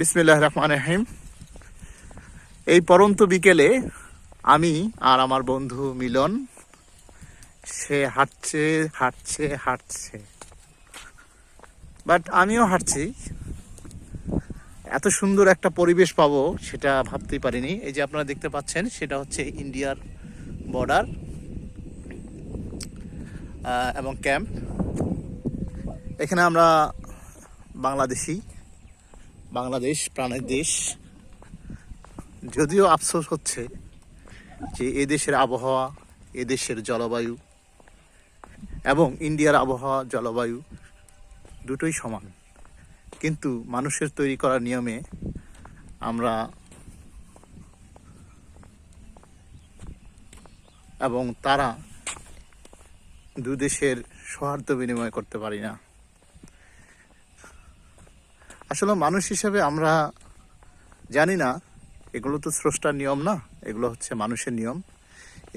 বিসমিল্লাহ রহমান রহিম। এই পরন্ত বিকেলে আমি আর আমার বন্ধু মিলন, সে হাঁটছে হাঁটছে হাঁটছে। বাট আমিও হাঁটছি। এত সুন্দর একটা পরিবেশ পাবো সেটা ভাবতেই পারিনি। এই যে আপনারা দেখতে পাচ্ছেন, সেটা হচ্ছে ইন্ডিয়ার বর্ডার এবং ক্যাম্প। এখানে আমরা বাংলাদেশি বাংলাদেশ প্রাণের দেশ। যদিও আফসোস হচ্ছে যে এ দেশের আবহাওয়া, এ দেশের জলবায়ু এবং ইন্ডিয়ার আবহাওয়া, জলবায়ু দুটোই সমান। কিন্তু মানুষের তৈরি করা নিয়মে আমরা এবং তারা দু দেশের সৌহার্দ্য বিনিময় করতে পারি না। আসলে মানুষ হিসেবে আমরা জানি না, এগুলো তো স্রষ্টার নিয়ম না, এগুলো হচ্ছে মানুষের নিয়ম।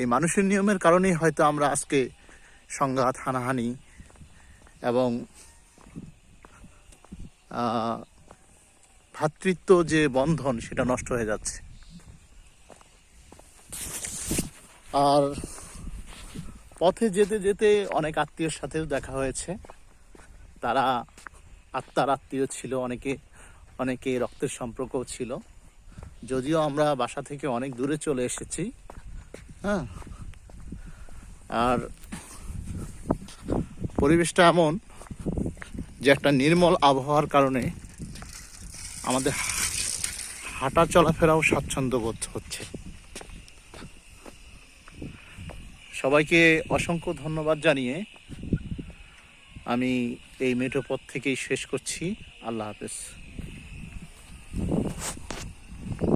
এই মানুষের নিয়মের কারণেই হয়তো আমরা আজকে সংঘাত, হানাহানি এবং ভ্রাতৃত্ব যে বন্ধন, সেটা নষ্ট হয়ে যাচ্ছে। আর পথে যেতে যেতে অনেক আত্মীয়র সাথেও দেখা হয়েছে। তারা আত্মার আত্মীয় ছিল, অনেকে অনেকে রক্তের সম্পর্কও ছিল। যদিও আমরা বাসা থেকে অনেক দূরে চলে এসেছি হ্যাঁ। আর পরিবেশটা এমন যে একটা নির্মল আবহাওয়ার কারণে আমাদের হাঁটা চলাফেরাও স্বাচ্ছন্দ্য বোধ হচ্ছে। সবাইকে অসংখ্য ধন্যবাদ জানিয়ে আমি এই মেঠো পথ থেকেই শেষ করছি। আল্লাহ হাফেজ।